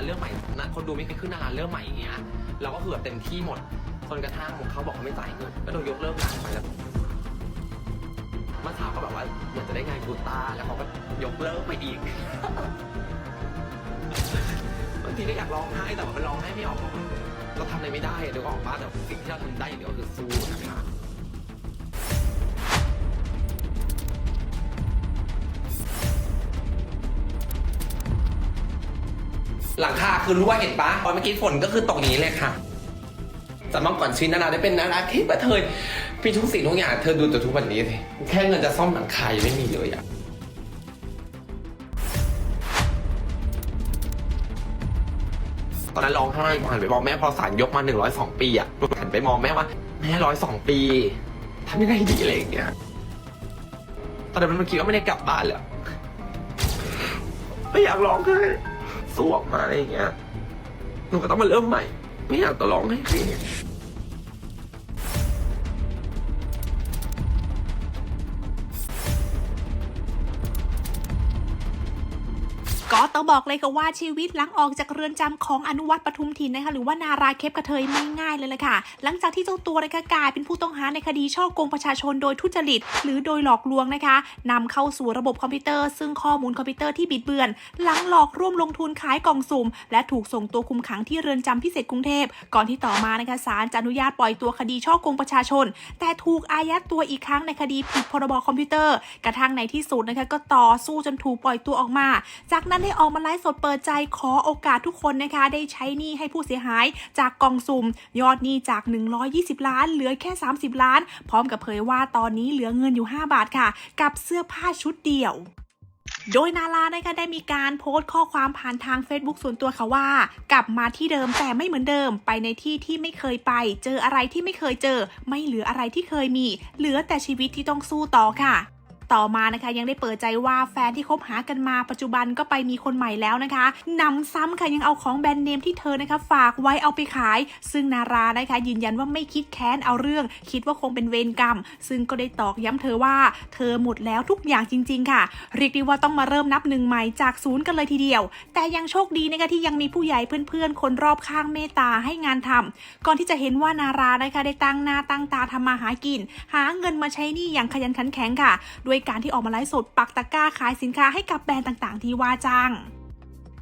ราเรื่องใหม่นะคนดูไม่เคยขึ้นดาราเรื่องใหม่อย่างเงี้ยเราก็คือแบบเต็มที่หมดจนกระทั่งเขาบอกเขาไม่จ่ายเงินก็โดนยกเลิกงานไปแล้วเมื่อเช้าก็แบบว่าเหมือนจะได้งานกูตาแล้วเขาก็ยกเลิกไปอีกบางทีก็อยากร้องไห้แต่ว่ามันร้องไห้ไม่ออกเราทำอะไรไม่ได้เดี๋ยวก็ออกบ้าแต่สิ่งที่เราทำได้อย่างเดียวคือสู้นะคะ หลังคาคือรู้ว่าเห็นปะตอนเมื่อกี้ฝนก็คือตกอย่างนี้เลยค่ะแต่เมื่อก่อนชีวิตนาราได้เป็นนาราที่ประเทยมีทุกสิ่งทุกอย่างเธอดูแต่ทุกวันนี้สิแค่เงินจะซ่อมหลังคายังไม่มีเลยอะตอนนั้นร้องไห้หันไปบอกแม่พอสารยกมาหนึ่งร้อยสองปีอะหันไปมองแม่ว่าแม่ร้อยสองปีทำยังไงดีอะไรอย่างเงี้ยตอนนั้นมื่อกี้ก็ไม่ได้กลับบ้านเลยไม่อยากร้องไห้ สู้ออกมาอะไรอย่างเงี้ยหนูก็ต้องมาเริ่มใหม่ ไม่อยากต่อร้องให้ใครเห็น ก็ต้องบอกเลยค่ะว่าชีวิตหลังออกจากเรือนจำของอนุวัตปทุมทินนะคะหรือว่านาราเคปกระเทยไม่ง่ายเลยละค่ะ หลังจากที่เจ้าตัวนะคะกลายเป็นผู้ต้องหาในคดีช่อโกงประชาชนโดยทุจริต หรือโดยหลอกลวงนะคะนำเข้าสู่ระบบคอมพิวเตอร์ ซึ่งข้อมูลคอมพิวเตอร์ที่บิดเบือน หลังหลอกร่วมลงทุนขายกล่องสุ่ม และถูกส่งตัวคุมขังที่เรือนจำพิเศษกรุงเทพก่อนที่ต่อมานะคะศาลจะอนุญาตปล่อยตัวคดีช่อโกงประชาชน แต่ถูกอายัดตัวอีกครั้งในคดีผิดพรบคอมพิวเตอร์ กระทั่งในที่สุดนะคะก็ต่อสู้จนถูกปล่อยตัวออกมา จากนั้นได้ออกมาไลฟ์สดเปิดใจขอโอกาสทุกคนนะคะ ได้ใช้หนี้ให้ผู้เสียหายจากกองสุ่ม ยอดหนี้จาก 120 ล้าน เหลือแค่ 30 ล้าน พร้อมกับเผยว่าตอนนี้เหลือเงินอยู่ 5 บาทค่ะ กับเสื้อผ้าชุดเดียวโดยนารานะคะได้มีการโพสต์ข้อความผ่านทาง Facebook ส่วนตัวค่ะว่า กลับมาที่เดิมแต่ไม่เหมือนเดิม ไปในที่ที่ไม่เคยไป เจออะไรที่ไม่เคยเจอ ไม่เหลืออะไรที่เคยมี เหลือแต่ชีวิตที่ต้องสู้ต่อค่ะ ต่อมานะคะ ยังได้เปิดใจว่าแฟนที่คบหากันมาปัจจุบันก็ไปมีคนใหม่แล้วนะคะนำซ้ำค่ะยังเอาของแบรนด์เนมที่เธอนะคะ ฝากไว้เอาไปขาย ซึ่งนารานะคะ ยืนยันว่าไม่คิดแค้นเอาเรื่อง คิดว่าคงเป็นเวรกรรม ซึ่งก็ได้ตอกย้ำเธอว่าเธอหมดแล้วทุกอย่างจริง ๆ ค่ะ เรียกได้ว่าต้องมาเริ่มนับหนึ่งใหม่จากศูนย์กันเลยทีเดียว แต่ยังโชคดีนะคะที่ยังมีผู้ใหญ่เพื่อนๆ คนรอบข้างเมตตาให้งานทำก่อนที่จะเห็นว่านารานะคะได้ตั้งหน้าตั้งตาทำมาหากิน หาเงินมาใช้หนี้อย่างขยันขันแข็งค่ะ ด้วยการที่ออกมาไลฟ์สดปักตะกร้าขายสินค้าให้กับแบรนด์ต่างๆ ที่ว่าจ้าง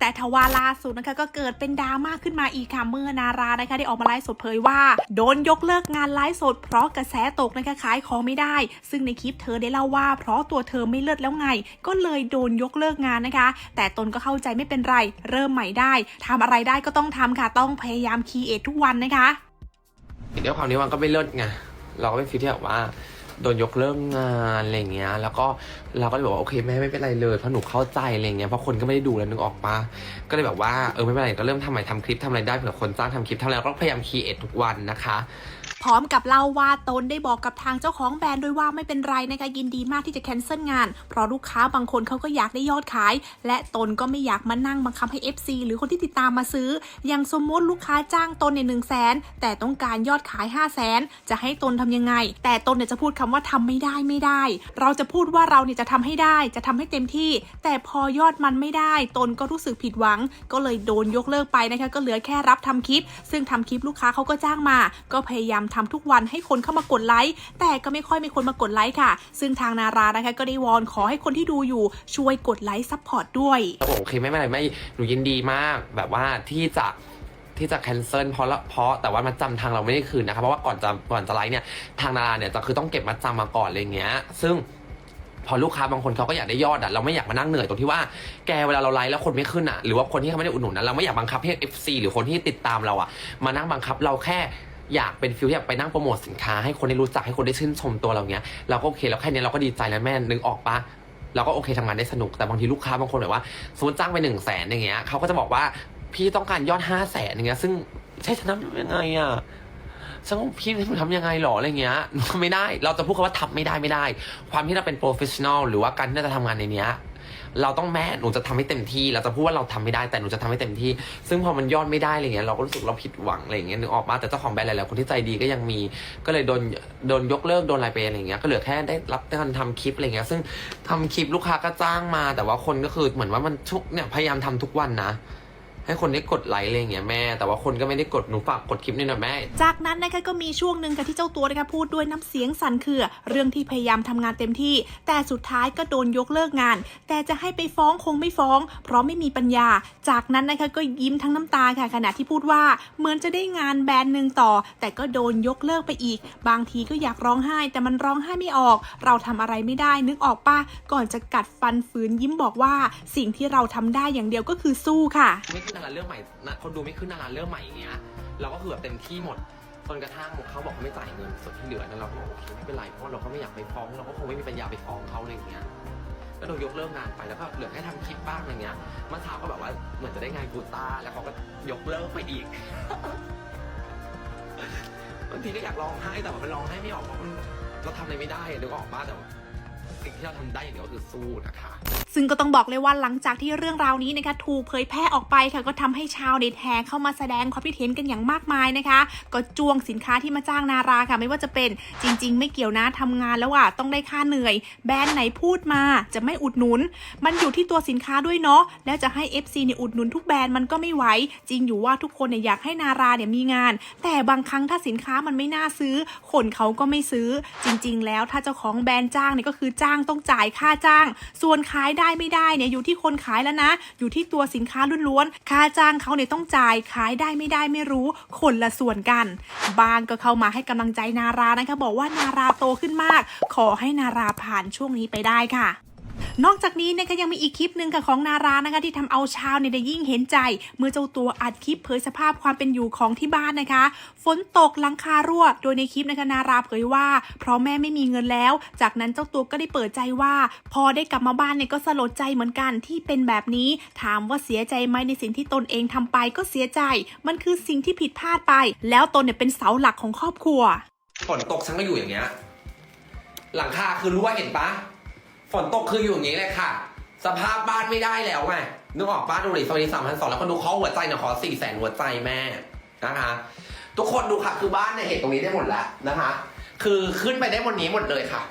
แต่ทว่าล่าสุดนะคะก็เกิดเป็นดราม่าขึ้นมาอีกค่ะเมื่อนารานะคะได้ออกมาไลฟ์สดเผยว่า โดนยกเลิกงานไลฟ์สด เพราะกระแสตกนะคะขายของไม่ได้ ซึ่งในคลิปเธอได้เล่าว่า เพราะตัวเธอไม่เลิศแล้วไง ก็เลยโดนยกเลิกงานนะคะ แต่ตนก็เข้าใจไม่เป็นไร เริ่มใหม่ได้ทำอะไรได้ก็ต้องทำค่ะต้องพยายามคีเอททุกวันนะคะเดี๋ยวความนี้มันก็ไม่เลิศไงเราก็เป็นฟีลที่แบบว่า โดนยกเลิกงานอะไรเงี้ย แล้วก็เราก็เลยบอกว่าโอเคแม่ไม่เป็นไรเลยเพราะหนูเข้าใจอะไรเงี้ยเพราะคนก็ไม่ได้ดูแล้วนึกออกปะก็เลยแบบว่าเออไม่เป็นไรก็เริ่มทำใหม่ทำคลิปทำอะไรได้เผื่อคนจ้างทำคลิปทำอะไรก็พยายามคีเอททุกวันนะคะ พร้อมกับเล่าว่าตนได้บอกกับทางเจ้าของแบรนด์ด้วยว่าไม่เป็นไรนะคะยินดีมากที่จะแคนเซิลงาน เพราะลูกค้าบางคนเขาก็อยากได้ยอดขาย และตนก็ไม่อยากมานั่งบังคับให้ FC หรือคนที่ติดตามมาซื้อ อย่างสมมติลูกค้าจ้างตนในหนึ่งแสนแต่ต้องการยอดขาย 5 0 0แสนจะให้ตนทำยังไง แต่ตนเนี่ยจะพูดคำว่าทำไม่ได้ไม่ได้ เราจะพูดว่าเราเนี่ยจะทำให้ได้จะทำให้เต็มที่ แต่พอยอดมันไม่ได้ ตนก็รู้สึกผิดหวัง ก็เลยโดนยกเลิกไปนะคะก็เหลือแค่รับทำคลิป ซึ่งทำคลิปลูกค้าเขาก็จ้างมา ก็พยายามทำทุกวันให้คนเข้ามากดไลค์แต่ก็ไม่ค่อยมีคนมากดไลค์ค่ะ ซึ่งทางนารานะคะก็ได้วอนขอให้คนที่ดูอยู่ช่วยกดไลค์ซัพพอร์ตด้วยโอเคไม่เป็นไรไม่หนูยินดีมากแบบว่าที่จะที่จะแคนเซิลเพราะละเพราะแต่ว่ามาจำทางเราไม่ได้คืนนะครับเพราะว่าก่อนจะก่อนจะไลฟ์เนี่ยทางนาราเนี่ยจะคือต้องเก็บมาจำมาก่อนอะไรเงี้ย ซึ่งพอลูกค้าบางคนเขาก็อยากได้ยอดอะเราไม่อยากมานั่งเหนื่อยตรงที่ว่าแกเวลาเราไลฟ์แล้วคนไม่ขึ้นอะหรือว่าคนที่เขาไม่ได้อุดหนุนนะเราไม่อยากบังคับให้ FC หรือคนที่ติดตามเราอะมานั่งบังคับเราแค่ อยากเป็นฟิลที่อยากไปนั่งโปรโมทสินค้าให้คนได้รู้จักให้คนได้ชื่นชมตัวเราเนี้ยเราก็โอเคแล้วแค่นี้เราก็ดีใจแล้วแม่นึกออกปะเราก็โอเคทำงานได้สนุกแต่บางทีลูกค้าบางคนแบบว่าสมมติจ้างไปหนึ่งแสนอย่างเงี้ยเขาก็จะบอกว่าพี่ต้องการยอดห้าแสนอย่างเงี้ยซึ่งใช่ฉันทำยังไงอะฉันพี่ทำยังไงหรออะไรเงี้ยไม่ได้ เราจะพูดคำว่าทำไม่ได้ไม่ได้ ความที่เราเป็นโปรเฟชชั่นอลหรือว่าการที่เราจะทำงานในเนี้ย เราต้องแม่หนูจะทำให้เต็มที่ เราจะพูดว่าเราทำไม่ได้แต่หนูจะทำให้เต็มที่ ซึ่งพอมันยอดไม่ได้อะไรเงี้ยเราก็รู้สึกเราผิดหวังอะไรเงี้ยนึกออกมาแต่เจ้าของแบรนด์หลายๆคนที่ใจดีก็ยังมี ก็เลยโดนโดนยกเลิกโดนอะไรไปอะไรเงี้ยก็เหลือแค่ได้รับการทำคลิปอะไรเงี้ยซึ่งทำคลิปลูกค้าก็จ้างมา แต่ว่าคนก็คือเหมือนว่ามันทุกเนี่ยพยายามทำทุกวันนะ ให้คนได้กดไลค์อะไรอย่างเงี้ยแม่ แต่ว่าคนก็ไม่ได้กดหนูฝากกดคลิปนี่หน่อยแม่ จากนั้นนะคะก็มีช่วงหนึ่งค่ะที่เจ้าตัวนะคะพูดด้วยน้ำเสียงสั่นเครือเรื่องที่พยายามทำงานเต็มที่ แต่สุดท้ายก็โดนยกเลิกงาน แต่จะให้ไปฟ้องคงไม่ฟ้อง เพราะไม่มีปัญญา จากนั้นนะคะก็ยิ้มทั้งน้ำตาค่ะขณะที่พูดว่าเหมือนจะได้งานแบรนด์หนึ่งต่อ แต่ก็โดนยกเลิกไปอีก บางทีก็อยากร้องไห้ แต่มันร้องไห้ไม่ออก เราทำอะไรไม่ได้นึกออกปะก่อนจะกัดฟันฝืนยิ้มบอกว่า สิ่งที่เราทำได้อย่างเดียวก็คือสู้ค่ะ ไม่ขึ้นดาราเรื่องใหม่นะคนดูไม่ขึ้นดาราเรื่องใหม่อย่างเงี้ย เราก็คือแบบเต็มที่หมดจนกระทั่งเขาบอกเขาไม่จ่ายเงินส่วนที่เหลือนั้นเราก็บอกโอเคไม่เป็นไรเพราะว่าเราก็ไม่อยากไปฟ้องเราก็คงไม่มีปัญญาไปฟ้องเขาอะไรอย่างเงี้ยก็โดนยกเลิกงานไปแล้วก็เหลือแค่ทำคลิปบ้างอะไรเงี้ยเมื่อเช้าก็แบบว่าเหมือนจะได้งานกูต้าแล้วเขาก็ยกเลิกไปอีกบางทีก็อยากร้องไห้แต่ว่ามันร้องไห้ไม่ออกเพราะมันเราทำอะไรไม่ได้อะนึกออกป้าแต่ สิ่งที่เราทำได้อย่างเดียวก็คือสู้นะคะ ซึ่งก็ต้องบอกเลยว่าหลังจากที่เรื่องราวนี้นะคะถูกเผยแพร่ออกไปค่ะก็ทำให้ชาวเน็ตแห่เข้ามาแสดงความคิดเห็นกันอย่างมากมายนะคะ ก็จ้วงสินค้าที่มาจ้างนาราค่ะ ไม่ว่าจะเป็นจริง ๆ ไม่เกี่ยวนะทำงานแล้วอะต้องได้ค่าเหนื่อย แบรนด์ไหนพูดมาจะไม่อุดหนุน มันอยู่ที่ตัวสินค้าด้วยเนาะแล้วจะให้ FC เนี่ยอุดหนุนทุกแบรนด์มันก็ไม่ไหวจริงอยู่ว่าทุกคนเนี่ยอยากให้นาราเนี่ยมีงาน แต่บางครั้งถ้าสินค้ามันไม่น่าซื้อคนเขาก็ไม่ซื้อ จริง ๆ แล้วถ้าเจ้าของแบรนด์จ้างเนี่ยก็คือจ้างต้องจ่ายค่าจ้าง ส่วนขายได้ไม่ได้เนี่ยอยู่ที่คนขายแล้วนะ อยู่ที่ตัวสินค้าล้วนๆ ค่าจ้างเขาเนี่ยต้องจ่ายขายได้ไม่ได้ไม่รู้คนละส่วนกัน บางก็เข้ามาให้กำลังใจนารานะคะ บอกว่านาราโตขึ้นมาก ขอให้นาราผ่านช่วงนี้ไปได้ค่ะ นอกจากนี้นะคะยังมีอีกคลิปหนึ่งค่ะของนารานะคะที่ทำเอาชาวเนี่ยยิ่งเห็นใจ เมื่อเจ้าตัวอัดคลิปเผยสภาพความเป็นอยู่ของที่บ้านนะคะ ฝนตกหลังคารั่ว โดยในคลิปนะคะนาราเผยว่า เพราะแม่ไม่มีเงินแล้ว จากนั้นเจ้าตัวก็ได้เปิดใจว่า พอได้กลับมาบ้านเนี่ยก็สลดใจเหมือนกันที่เป็นแบบนี้ ถามว่าเสียใจไหมในสิ่งที่ตนเองทำไปก็เสียใจ มันคือสิ่งที่ผิดพลาดไป แล้วตนเนี่ยเป็นเสาหลักของครอบครัวฝนตกฉันก็อยู่อย่างเงี้ยหลังคาคือรู้ว่าเห็นปะ ฝนตกคืออยู่อย่างนี้เลยค่ะ สภาพบ้านไม่ได้แล้วไงนึกออกป้าดูดิสวัสดีสามพันสองแล้วก็ดูเขาหัวใจเนี่ยขอสี่แสนหัวใจแม่นะคะ ทุกคนดูค่ะคือบ้านเนี่ยเห็นตรงนี้ได้หมดแล้วนะคะ คือขึ้นไปได้บนนี้หมดเลยค่ะ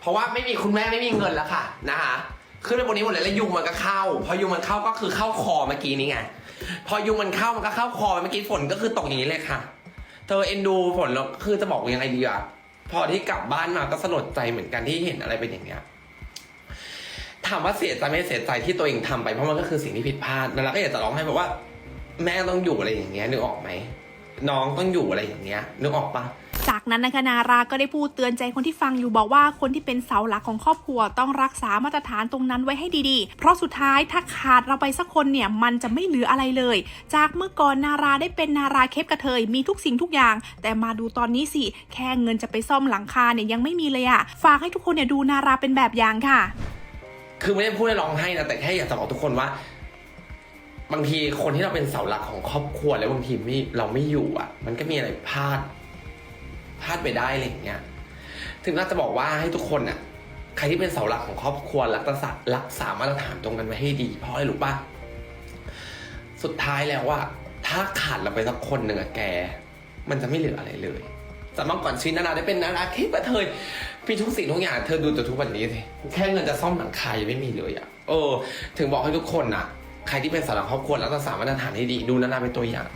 เพราะว่าไม่มีคุณแม่ไม่มีเงินแล้วค่ะนะคะ ขึ้นไปบนนี้หมดเลยแล้วยุงมันก็เข้า พอยุงมันเข้าก็คือเข้าคอเมื่อกี้นี้ไงพอยุงมันเข้ามันก็เข้าคอเมื่อกี้ฝนก็คือตกอย่างนี้เลยค่ะ เธอเอ็นดูฝนแล้วคือจะบอกยังไงดีอะพอที่กลับบ้านมาก็สลดใจเหมือนกันที่เห็นอะไรเป็นอย่างเนี้ย ถามว่าเสียใจไม่เสียใจที่ตัวเองทำไปเพราะมันก็คือสิ่งที่ผิดพลาดแล้วเราก็อยากจะร้องให้แบบว่า แม่ต้องอยู่อะไรอย่างเงี้ยนึกออกไหมน้องต้องอยู่อะไรอย่างเงี้ยนึกออกปะ จากนั้นนะคะนาราก็ได้พูดเตือนใจคนที่ฟังอยู่บอกว่าคนที่เป็นเสาหลักของครอบครัวต้องรักษามาตรฐานตรงนั้นไว้ให้ดีๆ เพราะสุดท้ายถ้าขาดเราไปสักคนเนี่ยมันจะไม่เหลืออะไรเลย จากเมื่อก่อนนาราได้เป็นนาราเคปกระเทยมีทุกสิ่งทุกอย่าง แต่มาดูตอนนี้สิ แค่เงินจะไปซ่อมหลังคาเนี่ยยังไม่มีเลยอะฝากให้ทุกคนเนี่ยดูนาราเป็นแบบอย่างค่ะ คือไม่ได้พูดให้ร้องให้นะแต่แค่อยากจะบอกทุกคนว่า บางทีคนที่เราเป็นเสาหลักของครอบครัวแล้วบางทีไม่เราไม่อยู่อะ มันก็มีอะไรพลาดพลาดไปได้อะไรอย่างเงี้ย ถึงน่าจะบอกว่าให้ทุกคนอะ ใครที่เป็นเสาหลักของครอบครัวรักษารักษามาตรฐานตรงกันไว้ให้ดี เพราะอะไรรู้ป่ะสุดท้ายแล้วว่า ถ้าขาดเราไปสักคนหนึ่งอะแก มันจะไม่เหลืออะไรเลยแต่เมื่อก่อนชีวิตนาราได้เป็นนาราคลิปอะเธอ มีทุกสิ่งทุกอย่างเธอดูแต่ทุกวันนี้สิแค่เงินจะซ่อมหลังคายังไม่มีเลยอะเออ ถึงบอกให้ทุกคนอะใครที่เป็นสาหลักครอบครัวรักษามาตรฐานให้ดีดูนาราเป็นตัวอย่าง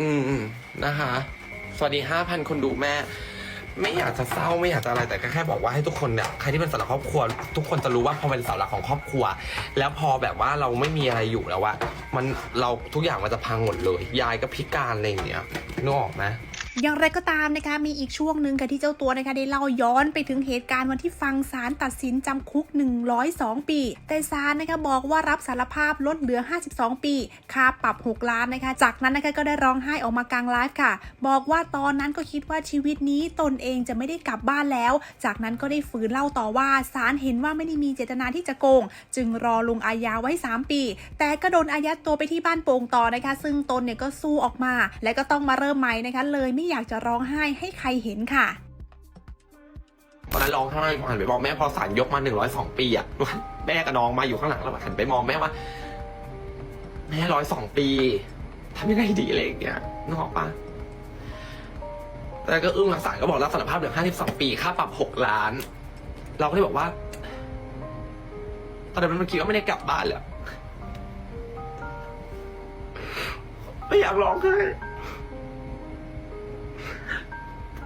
อืมอืมนะคะ สวัสดีห้าพันคนดูแม่ ไม่อยากจะเศร้าไม่อยากจะอะไรแต่ก็แค่บอกว่าให้ทุกคนเนี่ยใครที่เป็นเสาหลักครอบครัว ทุกคนจะรู้ว่าพอเป็นเสาหลักของครอบครัว แล้วพอแบบว่าเราไม่มีอะไรอยู่แล้วว่ามันเราทุกอย่างมันจะพังหมดเลย ยายก็พิการอะไรอย่างเงี้ยนึกออกไหม อย่างไรก็ตามนะคะมีอีกช่วงหนึ่งค่ะที่เจ้าตัวนะคะได้เล่าย้อนไปถึงเหตุการณ์วันที่ฟังศาลตัดสินจำคุก 102 ปี แต่ศาลนะคะบอกว่ารับสารภาพลดเหลือ 52 ปีค่าปรับ 6 ล้านนะคะ จากนั้นนะคะก็ได้ร้องไห้ออกมากลางไลฟ์ค่ะ บอกว่าตอนนั้นก็คิดว่าชีวิตนี้ตนเองจะไม่ได้กลับบ้านแล้ว จากนั้นก็ได้ฝืนเล่าต่อว่าศาลเห็นว่าไม่ได้มีเจตนาที่จะโกง จึงรอลงอาญาไว้ 3 ปี แต่ก็โดนอายัดตัวไปที่บ้านโป่งต่อนะคะ ซึ่งตนเนี่ยก็สู้ออกมา และก็ต้องมาเริ่มใหม่นะคะเลยไม่อยากจะร้องไห้ให้ใครเห็นค่ะ ตอนนั้นร้องไห้หันไปบอกแม่พอศาลยกมาหนึ่งร้อยสองปีอะแม่กับน้องมาอยู่ข้างหลังแล้วหันไปมองแม่ว่า แม่ร้อยสองปีทำยังไงดีอะไรอย่างเงี้ยนึกออกปะแต่ก็อึ้งหลักศาลก็บอกรับสารภาพเหลือห้าสิบสองปีค่าปรับหกล้าน เราก็เลยบอกว่า ตอนนั้นมันคิดว่าไม่ได้กลับบ้านเลยไม่อยากร้องไห้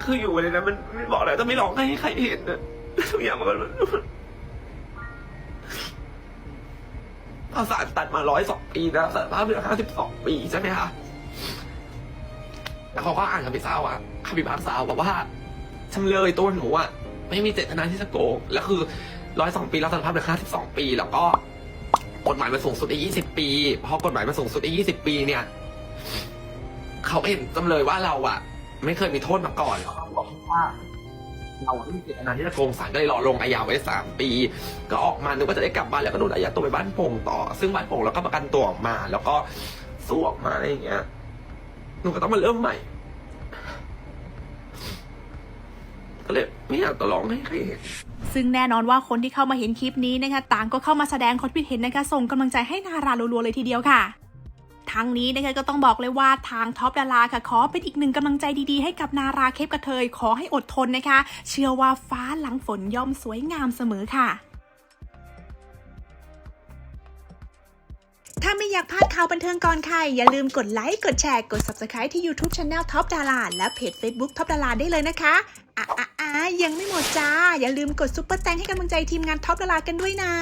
คืออยู่ในนั้นมันมันบอกแล้วจะไม่ร้องไห้ให้ใครเห็นนะทุกอย่างมันมันภาษาตัดมาร้อยสองปีนะสารภาพเหลือห้าสิบสองปีใช่ไหมคะแล้วเขาก็อ่านคำพิพากษาว่าคำพิพากษาบอกว่าจำเลยตัวหนูอะไม่มีเจตนาที่จะโกงแล้วคือร้อยสองปีแล้วสารภาพเหลือห้าสิบสองปี แล้วก็กฎหมายมันสูงสุดได้ยี่สิบปีพอกฎหมายมันสูงสุดได้ยี่สิบปีเนี่ย เขาเห็นจำเลยว่าเราอะ ไม่เคยมีโทษมาก่อนเขาบอกว่าเราไม่มีเจตนาที่จะโกงศาลก็เลยรอลงอาญาไว้สามปี ก็ออกมานึกว่าจะได้กลับบ้านแล้วก็โดนอายัดตัวไปบ้านโป่งต่อ ซึ่งบ้านโป่งแล้วก็ประกันตัวออกมา แล้วก็สู้ออกมาอะไรอย่างเงี้ยหนูก็ต้องมาเริ่มใหม่ ก็เลยไม่อยากจะร้องให้ใครเห็นซึ่งแน่นอนว่าคนที่เข้ามาเห็นคลิปนี้นะคะต่างก็เข้ามาแสดงความคิดเห็นนะคะส่งกำลังใจให้นารารัวๆเลยทีเดียวค่ะ ทั้งนี้นะคะก็ต้องบอกเลยว่าทางท็อปดาราค่ะขอเป็นอีกหนึ่งกำลังใจดีๆ ให้กับนาราเคปกระเทยขอให้อดทนนะคะ เชื่อว่าฟ้าหลังฝนย่อมสวยงามเสมอค่ะถ้าไม่อยากพลาดข่าวบันเทิงก่อนใคร อย่าลืมกดไลค์ กดแชร์ กด Subscribe ที่ YouTube Channel Top Dara และเพจ Facebook Top Dara ได้เลยนะคะอะอะอะยังไม่หมดจ้า อย่าลืมกดซุปเปอร์แตงให้กำลังใจทีมงาน Top Dara กันด้วยนะ